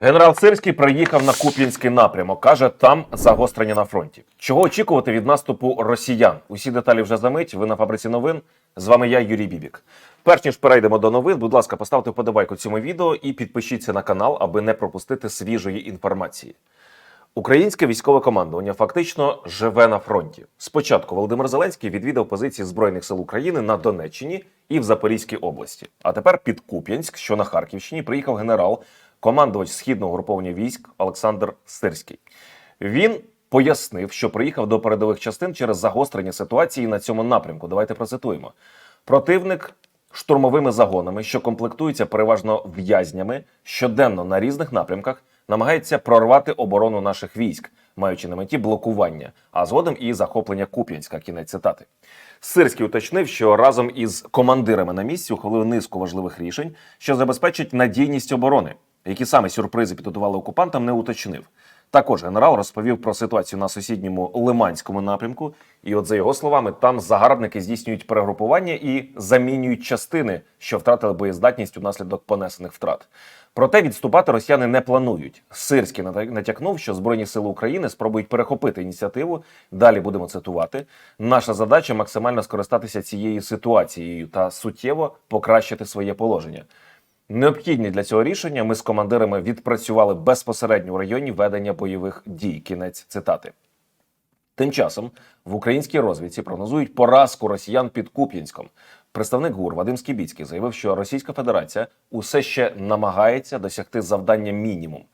Генерал Сирський приїхав на Куп'янський напрямок. каже, там загострення на фронті. Чого очікувати від наступу росіян? Усі деталі вже за мить. Ви на фабриці новин. З вами я, Юрій Бібік. Перш ніж перейдемо до новин, будь ласка, поставте вподобайку цьому відео і підпишіться на канал, аби не пропустити свіжої інформації. Українське військове командування фактично живе на фронті. Спочатку Володимир Зеленський відвідав позиції Збройних сил України на Донеччині і в Запорізькій області. А тепер під Куп'янськ, що на Харківщині, приїхав генерал, командувач східного груповання військ Олександр Сирський. Він пояснив, що приїхав до передових частин через загострення ситуації на цьому напрямку. Давайте процитуємо. Противник штурмовими загонами, що комплектуються переважно в'язнями, щоденно на різних напрямках намагається прорвати оборону наших військ, маючи на меті блокування, а згодом і захоплення Куп'янська. Кінець цитати. Сирський уточнив, що разом із командирами на місці ухвалили низку важливих рішень, що забезпечать надійність оборони. Які саме сюрпризи підготували окупантам, не уточнив. Також генерал розповів про ситуацію на сусідньому Лиманському напрямку. І, от за його словами, там загарбники здійснюють перегрупування і замінюють частини, що втратили боєздатність унаслідок понесених втрат. Проте відступати росіяни не планують. Сирський натякнув, що Збройні сили України спробують перехопити ініціативу. Далі будемо цитувати. Наша задача максимально скористатися цією ситуацією та суттєво покращити своє положення. Необхідні для цього рішення ми з командирами відпрацювали безпосередньо у районі ведення бойових дій. Кінець цитати. Тим часом в українській розвідці прогнозують поразку росіян під Куп'янськом. Представник ГУР Вадим Скібіцький заявив, що Російська Федерація усе ще намагається досягти завдання мінімум,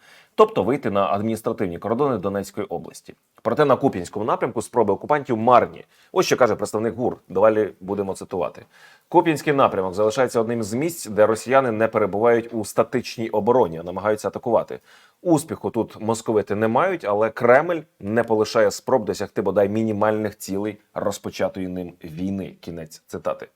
тобто вийти на адміністративні кордони Донецької області. Проте на Куп'янському напрямку спроби окупантів марні. Ось що каже представник ГУР. Далі будемо цитувати. Куп'янський напрямок залишається одним з місць, де росіяни не перебувають у статичній обороні, а намагаються атакувати. Успіху тут московити не мають, але Кремль не полишає спроб досягти бодай мінімальних цілей розпочатої ним війни. Кінець цитати.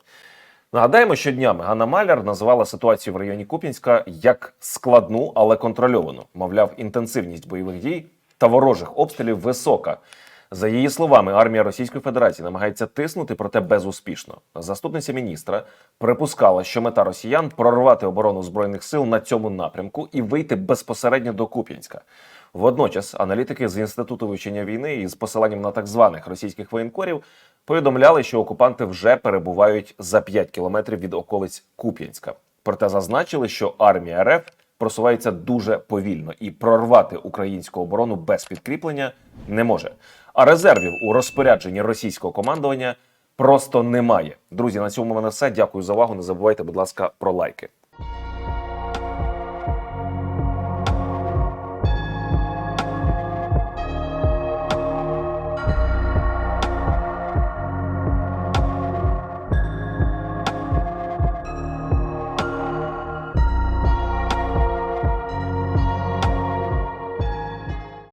Нагадаємо, що днями Ганна Маляр називала ситуацію в районі Куп'янська як складну, але контрольовану. Мовляв, інтенсивність бойових дій та ворожих обстрілів висока. За її словами, армія Російської Федерації намагається тиснути, проте безуспішно. Заступниця міністра припускала, що мета росіян прорвати оборону збройних сил на цьому напрямку і вийти безпосередньо до Куп'янська. Водночас аналітики з інституту вивчення війни із посиланням на так званих російських воєнкорів повідомляли, що окупанти вже перебувають за 5 кілометрів від околиць Куп'янська. Проте зазначили, що армія РФ просувається дуже повільно і прорвати українську оборону без підкріплення не може. А резервів у розпорядженні російського командування просто немає. Друзі, на цьому в мене все. Дякую за увагу. Не забувайте, будь ласка, про лайки.